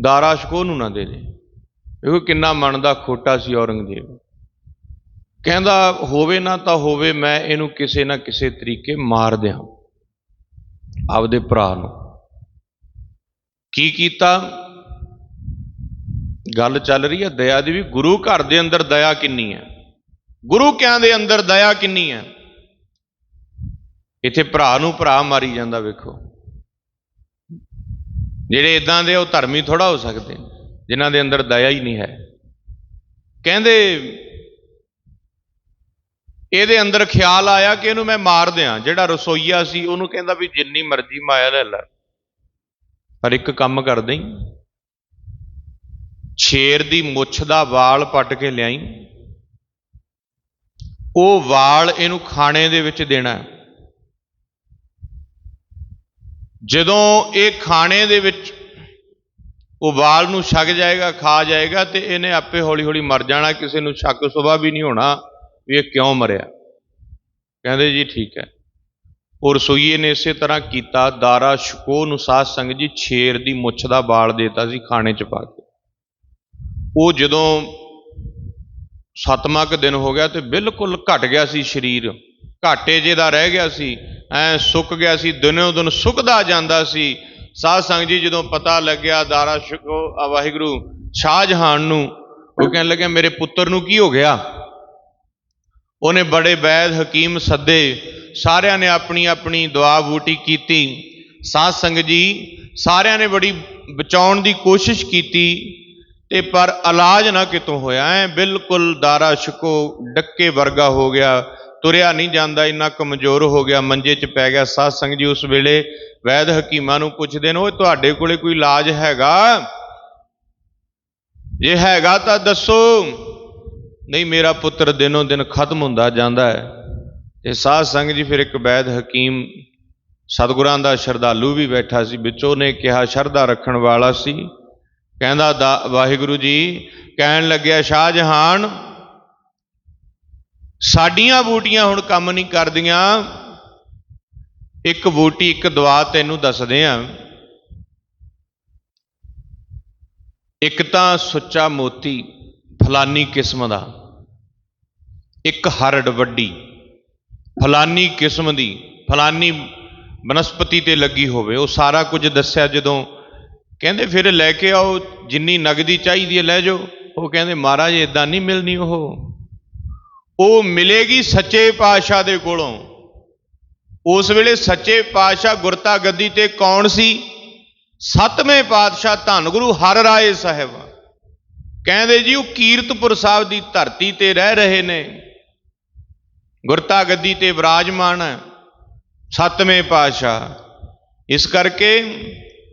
ਦਾਰਾ ਸ਼ਕੋ ਨੂੰ ਨਾ ਦੇ ਦੇ। ਇਹ ਕਿੰਨਾ ਮਨ ਦਾ ਖੋਟਾ ਸੀ ਔਰੰਗਜ਼ੇਬ। ਕਹਿੰਦਾ, ਹੋਵੇ ਨਾ ਤਾਂ ਹੋਵੇ, ਮੈਂ ਇਹਨੂੰ ਕਿਸੇ ਨਾ ਕਿਸੇ ਤਰੀਕੇ ਮਾਰ ਦਿਆਂ, ਆਪਦੇ ਭਰਾ ਨੂੰ। ਕੀ ਕੀਤਾ? ਗੱਲ ਚੱਲ ਰਹੀ ਹੈ ਦਇਆ ਦੀ ਵੀ ਗੁਰੂ ਘਰ ਦੇ ਅੰਦਰ ਦਇਆ ਕਿੰਨੀ ਹੈ? ਗੁਰੂ ਕਿਆਂ ਦੇ ਅੰਦਰ ਦਇਆ ਕਿੰਨੀ ਹੈ? ਇੱਥੇ ਭਰਾ ਨੂੰ ਭਰਾ ਮਾਰੀ ਜਾਂਦਾ ਵੇਖੋ। ਜਿਹੜੇ ਇਦਾਂ ਦੇ ਉਹ ਧਰਮੀ ਥੋੜਾ ਹੋ ਸਕਦੇ। ਨੇ, ਜਿਨ੍ਹਾਂ ਦੇ ਅੰਦਰ ਦਇਆ ਹੀ ਨਹੀਂ ਹੈ। ਕਹਿੰਦੇ ਇਹਦੇ ਅੰਦਰ ਖਿਆਲ ਆਇਆ ਕਿ ਇਹਨੂੰ ਮੈਂ ਮਾਰ ਦਿਆਂ। ਜਿਹੜਾ ਰਸੋਈਆ ਸੀ ਉਹਨੂੰ ਕਹਿੰਦਾ ਵੀ ਜਿੰਨੀ ਮਰਜ਼ੀ ਮਾਇਆ ਲੈ ਲੈ। ਪਰ ਇੱਕ ਕੰਮ ਕਰ ਦੇਈਂ ਛੇਰ ਦੀ ਮੁੱਛ ਦਾ ਵਾਲ ਪੱਟ ਕੇ ਲਿਆਈ। ਉਹ ਵਾਲ ਇਹਨੂੰ ਖਾਣੇ ਦੇ ਵਿੱਚ ਦੇਣਾ। ਜਦੋਂ ਇਹ ਖਾਣੇ ਦੇ ਵਿੱਚ ਉਹ ਵਾਲ ਨੂੰ ਛਕ ਜਾਏਗਾ, ਖਾ ਜਾਏਗਾ ਤੇ ਇਹਨੇ ਆਪੇ ਹੌਲੀ ਹੌਲੀ ਮਰ ਜਾਣਾ। ਕਿਸੇ ਨੂੰ ਸ਼ੱਕ ਸੁਭਾ ਵੀ ਨਹੀਂ ਹੋਣਾ ਵੀ ਇਹ ਕਿਉਂ ਮਰਿਆ। ਕਹਿੰਦੇ ਜੀ ਠੀਕ ਹੈ। ਉਹ ਰਸੋਈਏ ਨੇ ਇਸੇ ਤਰ੍ਹਾਂ ਕੀਤਾ। ਦਾਰਾ ਸ਼ਕੋ ਨੂੰ ਸਾਧ ਸੰਗਤ ਜੀ ਛੇਰ ਦੀ ਮੁੱਛ ਦਾ ਵਾਲ ਦੇਤਾ ਸੀ ਖਾਣੇ ਚ ਪਾ ਕੇ। ਉਹ ਜਦੋਂ ਸੱਤਵਾਂ ਕੁ ਦਿਨ ਹੋ ਗਿਆ ਤੇ ਬਿਲਕੁਲ ਘਟ ਗਿਆ ਸੀ ਸਰੀਰ। ਘਾਟੇ ਜੇ ਦਾ ਰਹਿ ਗਿਆ ਸੀ, ਐ ਸੁੱਕ ਗਿਆ ਸੀ, ਦਿਨੋਂ ਦਿਨ ਸੁੱਕਦਾ ਜਾਂਦਾ ਸੀ। ਸਾਧ ਸੰਗਤ ਜੀ, ਜਦੋਂ ਪਤਾ ਲੱਗਿਆ ਦਾਰਾ ਸ਼ੁਕੋ ਆ ਵਾਹਿਗੁਰੂ ਸ਼ਾਹਜਹਾਨ ਨੂੰ, ਉਹ ਕਹਿਣ ਲੱਗਿਆ, ਮੇਰੇ ਪੁੱਤਰ ਨੂੰ ਕੀ ਹੋ ਗਿਆ? ਉਹਨੇ ਬੜੇ ਵੈਦ ਹਕੀਮ ਸੱਦੇ, ਸਾਰਿਆਂ ਨੇ ਆਪਣੀ ਆਪਣੀ ਦੁਆ ਬੂਟੀ ਕੀਤੀ। ਸਾਧ ਸੰਗਤ ਜੀ, ਸਾਰਿਆਂ ਨੇ ਬੜੀ ਬਚਾਉਣ ਦੀ ਕੋਸ਼ਿਸ਼ ਕੀਤੀ। ਤੇ ਪਰ ਇਲਾਜ ਨਾ ਕਿਤੋਂ ਹੋਇਆ ਐ। ਬਿਲਕੁਲ ਦਾਰਾ ਸ਼ਕੋ ਡੱਕੇ ਵਰਗਾ ਹੋ ਗਿਆ। ਤੁਰਿਆ ਨਹੀਂ ਜਾਂਦਾ, ਇੰਨਾ ਕਮਜ਼ੋਰ ਹੋ ਗਿਆ, ਮੰਜੇ 'ਚ ਪੈ ਗਿਆ। ਸਾਧ ਸੰਗਤ ਜੀ ਉਸ ਵੇਲੇ ਵੈਦ ਹਕੀਮਾਂ ਨੂੰ ਪੁੱਛਦੇ ਨੇ, ਓਏ, ਤੁਹਾਡੇ ਕੋਲੇ ਕੋਈ ਇਲਾਜ ਹੈਗਾ? ਜੇ ਹੈਗਾ ਤਾਂ ਦੱਸੋ। ਨਹੀਂ, ਮੇਰਾ ਪੁੱਤਰ ਦਿਨੋਂ ਦਿਨ ਖਤਮ ਹੁੰਦਾ ਜਾਂਦਾ ਹੈ। ਤੇ ਸਾਧ ਸੰਗਤ ਜੀ ਫਿਰ ਇੱਕ ਵੈਦ ਹਕੀਮ ਸਤਿਗੁਰਾਂ ਦਾ ਸ਼ਰਧਾਲੂ ਵੀ ਬੈਠਾ ਸੀ। ਵਿੱਚੋਂ ਨੇ ਕਿਹਾ, ਸ਼ਰਧਾ ਰੱਖਣ ਵਾਲਾ ਸੀ। ਕਹਿੰਦਾ ਦਾ ਵਾਹਿਗੁਰੂ ਜੀ, ਕਹਿਣ ਲੱਗਿਆ ਸ਼ਾਹ ਜਹਾਨ ਸਾਡੀਆਂ ਬੂਟੀਆਂ ਹੁਣ ਕੰਮ ਨਹੀਂ ਕਰਦੀਆਂ। ਇੱਕ ਬੂਟੀ ਇੱਕ ਦੁਆ ਤੈਨੂੰ ਦੱਸਦੇ ਆ। ਇੱਕ ਤਾਂ ਸੁੱਚਾ ਮੋਤੀ, ਫਲਾਨੀ ਕਿਸਮ ਦਾ। ਇੱਕ ਹਰੜ ਵੱਡੀ, ਫਲਾਨੀ ਕਿਸਮ ਦੀ, ਫਲਾਨੀ ਬਨਸਪਤੀ ਤੇ ਲੱਗੀ ਹੋਵੇ। ਉਹ ਸਾਰਾ ਕੁਝ ਦੱਸਿਆ ਜਦੋਂ ਕਹਿੰਦੇ ਫਿਰ ਲੈ ਕੇ ਆਓ, ਜਿੰਨੀ ਨਗਦੀ ਚਾਹੀਦੀ ਹੈ ਲੈ ਜਾਓ। ਉਹ ਕਹਿੰਦੇ, ਮਹਾਰਾਜ ਇਦਾਂ ਨਹੀਂ ਮਿਲਣੀ ਉਹ। ਉਹ ਮਿਲੇਗੀ ਸੱਚੇ ਪਾਤਸ਼ਾਹ ਦੇ ਕੋਲੋਂ। ਉਸ ਵੇਲੇ ਸੱਚੇ ਪਾਤਸ਼ਾਹ ਗੁਰਤਾ ਗੱਦੀ ਤੇ ਕੌਣ ਸੀ? ਸੱਤਵੇਂ ਪਾਤਸ਼ਾਹ ਧੰਨ ਗੁਰੂ ਹਰ ਰਾਏ ਸਾਹਿਬ। ਕਹਿੰਦੇ ਜੀ, ਉਹ ਕੀਰਤਪੁਰ ਸਾਹਿਬ ਦੀ ਧਰਤੀ ਤੇ ਰਹਿ ਰਹੇ ਨੇ। ਗੁਰਤਾ ਗੱਦੀ ਤੇ ਵਿਰਾਜਮਾਨ ਹੈ ਸੱਤਵੇਂ ਪਾਤਸ਼ਾਹ। ਇਸ ਕਰਕੇ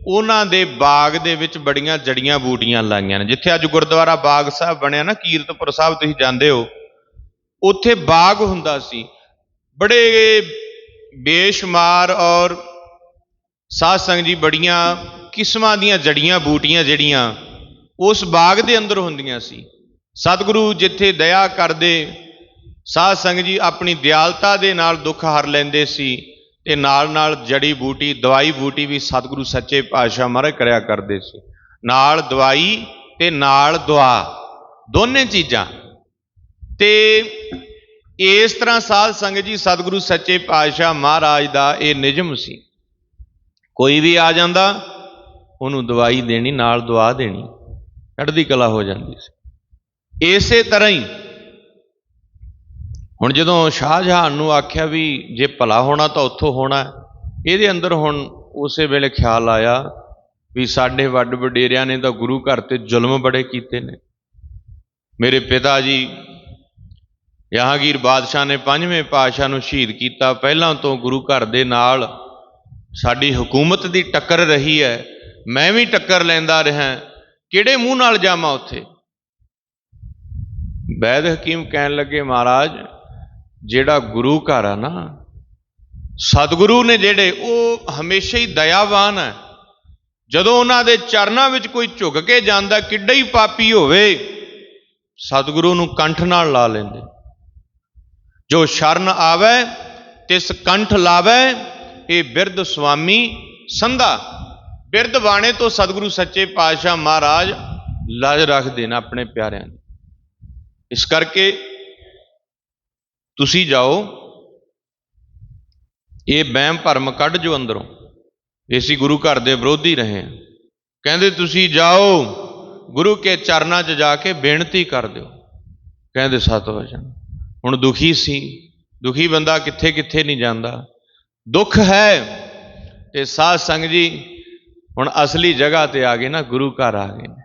ਉਹਨਾਂ ਦੇ ਬਾਗ ਦੇ ਵਿੱਚ ਬੜੀਆਂ ਜੜੀਆਂ ਬੂਟੀਆਂ ਲਾਈਆਂ ਨੇ। ਜਿੱਥੇ ਅੱਜ ਗੁਰਦੁਆਰਾ ਬਾਗ ਸਾਹਿਬ ਬਣਿਆ ਨਾ, ਕੀਰਤਪੁਰ ਸਾਹਿਬ, ਤੁਸੀਂ ਜਾਂਦੇ ਹੋ, ਉੱਥੇ ਬਾਗ ਹੁੰਦਾ ਸੀ। ਬੜੇ ਬੇਸ਼ੁਮਾਰ ਔਰ ਸਾਧ ਸੰਗਤ ਜੀ ਬੜੀਆਂ ਕਿਸਮਾਂ ਦੀਆਂ ਜੜੀਆਂ ਬੂਟੀਆਂ ਜਿਹੜੀਆਂ ਉਸ ਬਾਗ ਦੇ ਅੰਦਰ ਹੁੰਦੀਆਂ ਸੀ। ਸਤਿਗੁਰੂ ਜਿੱਥੇ ਦਇਆ ਕਰਦੇ ਸਾਧ ਸੰਗਤ ਜੀ ਆਪਣੀ ਦਿਆਲਤਾ ਦੇ ਨਾਲ ਦੁੱਖ ਹਰ ਲੈਂਦੇ ਸੀ। ਤੇ ਨਾਲ ਨਾਲ ਜੜੀ ਬੂਟੀ, ਦਵਾਈ ਬੂਟੀ ਵੀ ਸਤਿਗੁਰੂ ਸੱਚੇ ਪਾਤਸ਼ਾਹ ਮਹਾਰਾਜ ਕਰਿਆ ਕਰਦੇ ਸੀ। ਨਾਲ ਦਵਾਈ ਤੇ ਨਾਲ ਦੁਆ, ਦੋਨੇ ਚੀਜ਼ਾਂ। ਤੇ ਇਸ ਤਰ੍ਹਾਂ ਸਾਧ ਸੰਗਤ ਜੀ ਸਤਿਗੁਰੂ ਸੱਚੇ ਪਾਤਸ਼ਾਹ ਮਹਾਰਾਜ ਦਾ ਇਹ ਨਿਯਮ ਸੀ। ਕੋਈ ਵੀ ਆ ਜਾਂਦਾ, ਉਹਨੂੰ ਦਵਾਈ ਦੇਣੀ, ਨਾਲ ਦੁਆ ਦੇਣੀ। ਚੜ੍ਹਦੀ ਕਲਾ ਹੋ ਜਾਂਦੀ ਸੀ। ਇਸੇ ਤਰ੍ਹਾਂ ਹੀ ਹੁਣ ਜਦੋਂ ਸ਼ਾਹਜਹਾਨ ਨੂੰ ਆਖਿਆ ਵੀ ਜੇ ਭਲਾ ਹੋਣਾ ਤਾਂ ਉੱਥੋਂ ਹੋਣਾ ਇਹਦੇ ਅੰਦਰ ਹੁਣ ਉਸੇ ਵੇਲੇ ਖਿਆਲ ਆਇਆ ਵੀ ਸਾਡੇ ਵੱਡ ਵਡੇਰਿਆਂ ਨੇ ਤਾਂ ਗੁਰੂ ਘਰ ਤੇ ਜ਼ੁਲਮ ਬੜੇ ਕੀਤੇ ਨੇ। ਮੇਰੇ ਪਿਤਾ ਜੀ ਜਹਾਂਗੀਰ ਬਾਦਸ਼ਾਹ ਨੇ ਪੰਜਵੇਂ ਪਾਤਸ਼ਾਹ ਨੂੰ ਸ਼ਹੀਦ ਕੀਤਾ। ਪਹਿਲਾਂ ਤੋਂ ਗੁਰੂ ਘਰ ਦੇ ਨਾਲ ਸਾਡੀ ਹਕੂਮਤ ਦੀ ਟੱਕਰ ਰਹੀ ਹੈ। ਮੈਂ ਵੀ ਟੱਕਰ ਲੈਂਦਾ ਰਿਹਾ। ਕਿਹੜੇ ਮੂੰਹ ਨਾਲ ਜਾਵਾਂ ਉੱਥੇ? ਵੈਦ ਹਕੀਮ ਕਹਿਣ ਲੱਗੇ, ਮਹਾਰਾਜ ਜਿਹੜਾ ਗੁਰੂ ਘਰ ਆ ਨਾ, ਸਤਿਗੁਰੂ ਨੇ ਜਿਹੜੇ ਉਹ ਹਮੇਸ਼ਾ ਹੀ ਦਇਆਵਾਨ ਹੈ ਜਦੋਂ ਉਹਨਾਂ ਦੇ ਚਰਨਾਂ ਵਿੱਚ ਕੋਈ ਝੁਕ ਕੇ ਜਾਂਦਾ, ਕਿੱਡਾ ਹੀ ਪਾਪੀ ਹੋਵੇ, ਸਤਿਗੁਰੂ ਨੂੰ ਕੰਠ ਨਾਲ ਲਾ ਲੈਂਦੇ। ਜੋ ਸ਼ਰਨ ਆਵੇ, ਤਿਸ ਕੰਠ ਲਾਵੇ, ਇਹ ਬਿਰਧ ਸੁਆਮੀ ਸੰਧਾ। ਬਿਰਧ ਬਾਣੇ ਤੋਂ ਸਤਿਗੁਰੂ ਸੱਚੇ ਪਾਤਸ਼ਾਹ ਮਹਾਰਾਜ ਲਾਜ ਰੱਖਦੇ ਨੇ ਆਪਣੇ ਪਿਆਰਿਆਂ ਦੀ। ਇਸ ਕਰਕੇ ਤੁਸੀਂ ਜਾਓ, ਇਹ ਵਹਿਮ ਭਰਮ ਕੱਢ ਜੋ ਅੰਦਰੋਂ। ਅਸੀਂ ਗੁਰੂ ਘਰ ਦੇ ਵਿਰੋਧੀ ਰਹੇ ਹਾਂ। ਕਹਿੰਦੇ ਤੁਸੀਂ ਜਾਓ, ਗੁਰੂ ਕੇ ਚਰਨਾਂ 'ਚ ਜਾ ਕੇ ਬੇਨਤੀ ਕਰ ਦਿਓ। ਕਹਿੰਦੇ ਸਤਿਵਚਨ, ਹੁਣ ਦੁਖੀ ਸੀ। ਦੁਖੀ ਬੰਦਾ ਕਿੱਥੇ ਕਿੱਥੇ ਨਹੀਂ ਜਾਂਦਾ। ਦੁੱਖ ਹੈ। ਤੇ ਸਾਧ ਸੰਗ ਜੀ, ਹੁਣ ਅਸਲੀ ਜਗ੍ਹਾ ਤੇ ਆ ਗਏ ਨਾ, ਗੁਰੂ ਘਰ ਆ ਗਏ ਨੇ।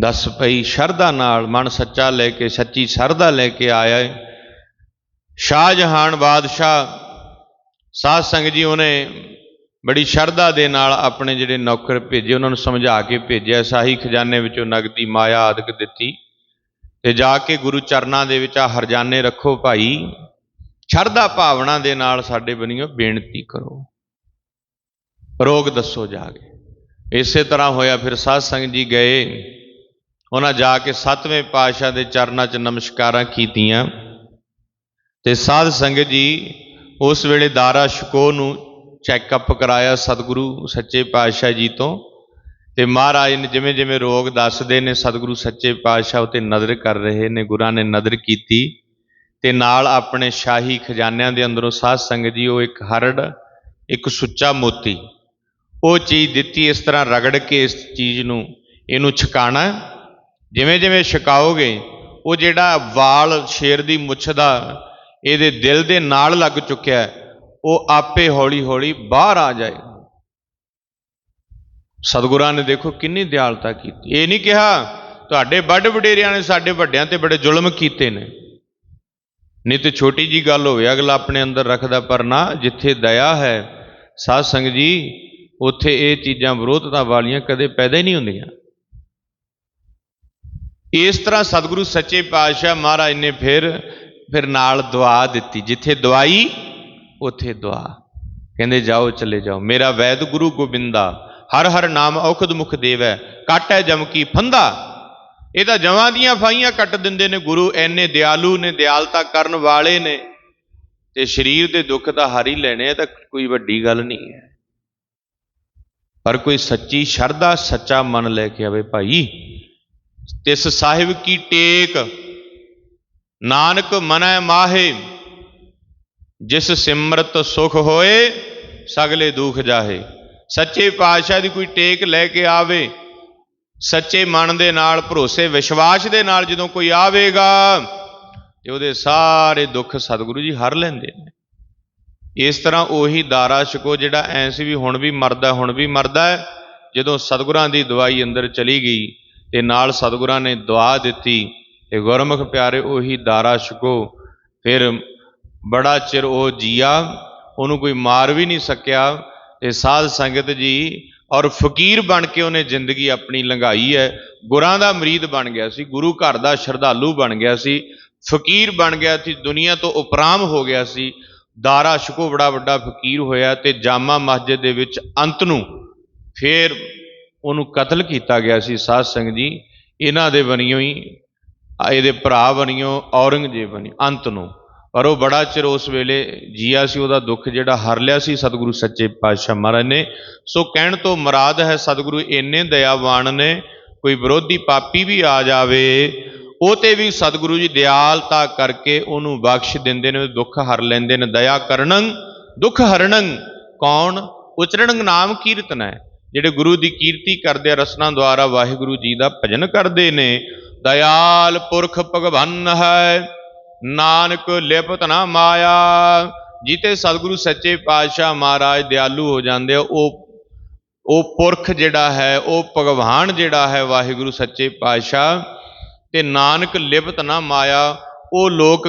ਦੱਸ ਪਈ ਸ਼ਰਧਾ ਨਾਲ ਮਨ ਸੱਚਾ ਲੈ ਕੇ, ਸੱਚੀ ਸ਼ਰਧਾ ਲੈ ਕੇ ਆਇਆ ਹੈ ਸ਼ਾਹਜਹਾਨ ਬਾਦਸ਼ਾਹ ਸਾਧ ਸੰਗ ਜੀ ਉਹਨੇ ਬੜੀ ਸ਼ਰਧਾ ਦੇ ਨਾਲ ਆਪਣੇ ਜਿਹੜੇ ਨੌਕਰ ਭੇਜੇ ਉਹਨਾਂ ਨੂੰ ਸਮਝਾ ਕੇ ਭੇਜਿਆ ਸਾਹੀ ਖਜ਼ਾਨੇ ਵਿੱਚੋਂ ਨਗਦੀ ਮਾਇਆ ਆਦਿਕ ਦਿੱਤੀ ਤੇ ਜਾ ਕੇ ਗੁਰੂ ਚਰਨਾਂ ਦੇ ਵਿੱਚ ਆ ਹਰਜਾਨੇ ਰੱਖੋ ਭਾਈ ਸ਼ਰਧਾ ਭਾਵਨਾ ਦੇ ਨਾਲ ਸਾਡੇ ਬਣੀਓ ਬੇਨਤੀ ਕਰੋ ਰੋਗ ਦੱਸੋ ਜਾ ਕੇ ਇਸੇ ਤਰ੍ਹਾਂ ਹੋਇਆ ਫਿਰ ਸਾਧ ਸੰਗਤ ਜੀ ਗਏ ਉਹਨਾਂ ਜਾ ਕੇ ਸੱਤਵੇਂ ਪਾਤਸ਼ਾਹ ਦੇ ਚਰਨਾਂ 'ਚ ਨਮਸਕਾਰਾਂ ਕੀਤੀਆਂ ਤੇ ਸਾਧ ਸੰਗਤ ਜੀ ਉਸ ਵੇਲੇ ਦਾਰਾ ਸ਼ਕੋ ਨੂੰ ਚੈੱਕਅਪ ਕਰਾਇਆ ਸਤਿਗੁਰੂ ਸੱਚੇ ਪਾਤਸ਼ਾਹ ਜੀ ਤੋਂ ਤੇ ਮਹਾਰਾਜ ਨੇ ਜਿਵੇਂ ਜਿਵੇਂ ਰੋਗ ਦੱਸਦੇ ਨੇ ਸਤਿਗੁਰੂ ਸੱਚੇ ਪਾਤਸ਼ਾਹ ਉਤੇ ਨਜ਼ਰ ਕਰ ਰਹੇ ਨੇ, ਗੁਰਾਂ ਨੇ ਨਜ਼ਰ ਕੀਤੀ ਤੇ ਨਾਲ ਆਪਣੇ ਸ਼ਾਹੀ ਖਜ਼ਾਨਿਆਂ ਦੇ ਅੰਦਰੋਂ ਸਾਧ ਸੰਗਤ ਜੀ ਉਹ ਇੱਕ ਹਰੜ, ਇੱਕ ਸੁੱਚਾ ਮੋਤੀ, ਉਹ ਚੀਜ਼ ਦਿੱਤੀ, ਇਸ ਤਰ੍ਹਾਂ ਰਗੜ ਕੇ ਇਸ ਚੀਜ਼ ਨੂੰ ਇਹਨੂੰ ਛਕਾਣਾ। ਜਿਵੇਂ ਜਿਵੇਂ ਛਕਾਓਗੇ, ਉਹ ਜਿਹੜਾ ਵਾਲ ਸ਼ੇਰ ਦੀ ਮੁੱਛ ਦਾ ਇਹਦੇ ਦਿਲ ਦੇ ਨਾਲ ਲੱਗ ਚੁੱਕਿਆ ਹੈ, ਉਹ ਆਪੇ ਹੌਲੀ ਹੌਲੀ ਬਾਹਰ ਆ ਜਾਏਗਾ ਸਤਿਗੁਰਾਂ ਨੇ ਦੇਖੋ ਕਿੰਨੀ ਦਿਆਲਤਾ ਕੀਤੀ। ਇਹ ਨਹੀਂ ਕਿਹਾ ਤੁਹਾਡੇ ਵੱਡ ਵਡੇਰਿਆਂ ਨੇ ਸਾਡੇ ਵੱਡਿਆਂ ਤੇ ਬੜੇ ਜ਼ੁਲਮ ਕੀਤੇ ਨੇ। ਨਹੀਂ ਤੇ ਛੋਟੀ ਜੀ ਗੱਲ ਹੋਵੇ ਅਗਲਾ ਆਪਣੇ ਅੰਦਰ ਰੱਖਦਾ ਪਰ ਨਾ ਜਿੱਥੇ ਦਇਆ ਹੈ ਸਾਧ ਸੰਗਤ ਜੀ ਉੱਥੇ ਇਹ ਚੀਜ਼ਾਂ ਵਿਰੋਧਤਾ ਵਾਲੀਆਂ ਕਦੇ ਪੈਦਾ ਹੀ ਨਹੀਂ ਹੁੰਦੀਆਂ। ਇਸ ਤਰ੍ਹਾਂ ਸਤਿਗੁਰੂ ਸੱਚੇ ਪਾਤਸ਼ਾਹ ਮਹਾਰਾਜ ਨੇ ਫਿਰ ਫਿਰ ਨਾਲ ਦੁਆ ਦਿੱਤੀ, ਜਿੱਥੇ ਦਵਾਈ ਉੱਥੇ ਦੁਆ। ਕਹਿੰਦੇ, ਜਾਓ, ਚਲੇ ਜਾਓ। ਮੇਰਾ ਵੈਦ ਗੁਰੂ ਗੋਬਿੰਦਾ, ਹਰ ਹਰ ਨਾਮ ਔਖਦ ਮੁਖ ਦੇਵੈ, ਕਾਟੈ ਜਮ ਕੀ ਫੰਦਾ। ਇਹ ਤਾਂ ਜਮਾਂ ਦੀਆਂ ਫਾਈਆਂ ਕੱਟ ਦਿੰਦੇ ਨੇ ਗੁਰੂ, ਐਨੇ ਦਿਆਲੂ ਨੇ, ਦਿਆਲਤਾ ਕਰਨ ਵਾਲੇ ਨੇ। ਤੇ ਸਰੀਰ ਦੇ ਦੁੱਖ ਤਾਂ ਹਰ ਹੀ ਲੈਣੇ ਆ ਤਾਂ ਕੋਈ ਵੱਡੀ ਗੱਲ ਨਹੀਂ ਹੈ। ਪਰ ਕੋਈ ਸੱਚੀ ਸ਼ਰਧਾ, ਸੱਚਾ ਮਨ ਲੈ ਕੇ ਆਵੇ ਭਾਈ, ਤਿਸ ਸਾਹਿਬ ਕੀ ਟੇਕ ਨਾਨਕ ਮਨੈ ਮਾਹੇ, ਜਿਸ ਸਿਮਰਤ ਸੁਖ ਹੋਏ, ਸਗਲੇ ਦੁਖ ਜਾਹੇ। ਸੱਚੇ ਪਾਤਸ਼ਾਹ ਦੀ ਕੋਈ ਟੇਕ ਲੈ ਕੇ ਆਵੇ, ਸੱਚੇ ਮਨ ਦੇ ਨਾਲ, ਭਰੋਸੇ, ਵਿਸ਼ਵਾਸ ਦੇ ਨਾਲ ਜਦੋਂ ਕੋਈ ਆਵੇਗਾ, ਤੇ ਉਹਦੇ ਸਾਰੇ ਦੁੱਖ ਸਤਿਗੁਰੂ ਜੀ ਹਰ ਲੈਂਦੇ ਨੇ। ਇਸ ਤਰ੍ਹਾਂ ਉਹੀ ਦਾਰਾ ਸ਼ਕੋ ਜਿਹੜਾ ਐਂ ਸੀ ਵੀ ਹੁਣ ਵੀ ਮਰਦਾ, ਹੁਣ ਵੀ ਮਰਦਾ ਜਦੋਂ ਸਤਿਗੁਰਾਂ ਦੀ ਦਵਾਈ ਅੰਦਰ ਚਲੀ ਗਈ, ਤੇ ਨਾਲ ਸਤਿਗੁਰਾਂ ਨੇ ਦੁਆ ਦਿੱਤੀ ਤੇ ਗੁਰਮੁਖ ਪਿਆਰੇ ਉਹੀ ਦਾਰਾ ਛਕੋ। ਫਿਰ ਬੜਾ ਚਿਰ ਉਹ ਜੀਆ, ਉਹਨੂੰ ਕੋਈ ਮਾਰ ਵੀ ਨਹੀਂ ਸਕਿਆ। ਤੇ ਸਾਧ ਸੰਗਤ ਜੀ ਔਰ ਫਕੀਰ ਬਣ ਕੇ ਉਹਨੇ ਜ਼ਿੰਦਗੀ ਆਪਣੀ ਲੰਘਾਈ ਹੈ। ਗੁਰਾਂ ਦਾ ਮਰੀਦ ਬਣ ਗਿਆ ਸੀ, ਗੁਰੂ ਘਰ ਦਾ ਸ਼ਰਧਾਲੂ ਬਣ ਗਿਆ ਸੀ। ਫਕੀਰ ਬਣ ਗਿਆ ਸੀ, ਦੁਨੀਆ ਤੋਂ ਉਪਰਾਮ ਹੋ ਗਿਆ ਸੀ। ਦਾਰਾ ਸ਼ਕੋ ਬੜਾ ਵੱਡਾ ਫਕੀਰ ਹੋਇਆ ਤੇ ਜਾਮਾ ਮਸਜਿਦ ਦੇ ਵਿੱਚ ਅੰਤ ਨੂੰ ਫੇਰ ਉਹਨੂੰ ਕਤਲ ਕੀਤਾ ਗਿਆ ਸੀ। ਸਾਧ ਸੰਗਤ ਜੀ, ਇਹਨਾਂ ਦੇ ਬਣੀਓ ਹੀ ਇਹਦੇ ਭਰਾ ਬਣੀਓ, ਔਰੰਗਜ਼ੇਬ ਬਣੀ ਅੰਤ ਨੂੰ। ਪਰ ਉਹ ਬੜਾ ਚਿਰ ਉਸ ਵੇਲੇ ਜੀਆ ਸੀ, ਉਹਦਾ ਦੁੱਖ ਜਿਹੜਾ ਹਰ ਲਿਆ ਸੀ, ਸਤਿਗੁਰੂ ਸੱਚੇ ਪਾਤਸ਼ਾਹ ਮਹਾਰਾਜ ਨੇ। ਸੋ ਕਹਿਣ ਤੋਂ ਮੁਰਾਦ ਹੈ, ਸਤਿਗੁਰੂ ਇੰਨੇ ਦਇਆਵਾਨ ਨੇ, ਕੋਈ ਵਿਰੋਧੀ ਪਾਪੀ ਵੀ ਆ ਜਾਵੇ, ਉਹ ਤੇ ਵੀ ਸਤਿਗੁਰੂ ਜੀ ਦਿਆਲਤਾ ਕਰਕੇ ਉਹਨੂੰ ਬਖਸ਼ ਦਿੰਦੇ ਨੇ, ਦੁੱਖ ਹਰ ਲੈਂਦੇ ਨੇ। ਦਇਆ ਕਰਨੰ, ਦੁੱਖ ਹਰਣੰ ਕੌਣ? ਉਚਰਣੰ ਨਾਮ ਕੀਰਤਨ ਹੈ। ਜਿਹੜੇ ਗੁਰੂ ਦੀ ਕੀਰਤੀ ਕਰਦੇ ਆ, ਰਸਨਾ ਦੁਆਰਾ ਵਾਹਿਗੁਰੂ ਜੀ ਦਾ ਭਜਨ ਕਰਦੇ ਨੇ ਦਇਆਲ ਪੁਰਖ ਭਗਵਾਨ ਹੈ, ਨਾਨਕ ਲਿਪਤ ਨਾ ਮਾਇਆ। ਜੀਤੇ ਸਤਿਗੁਰੂ ਸੱਚੇ ਪਾਤਸ਼ਾਹ ਮਹਾਰਾਜ ਦਿਆਲੂ ਹੋ ਜਾਂਦੇ ਆ, ਉਹ ਉਹ ਪੁਰਖ ਜਿਹੜਾ ਹੈ, ਉਹ ਭਗਵਾਨ ਜਿਹੜਾ ਹੈ ਵਾਹਿਗੁਰੂ ਸੱਚੇ ਪਾਤਸ਼ਾਹ। ਤੇ ਨਾਨਕ ਲਿਪਤ ਨਾ ਮਾਇਆ, ਉਹ ਲੋਕ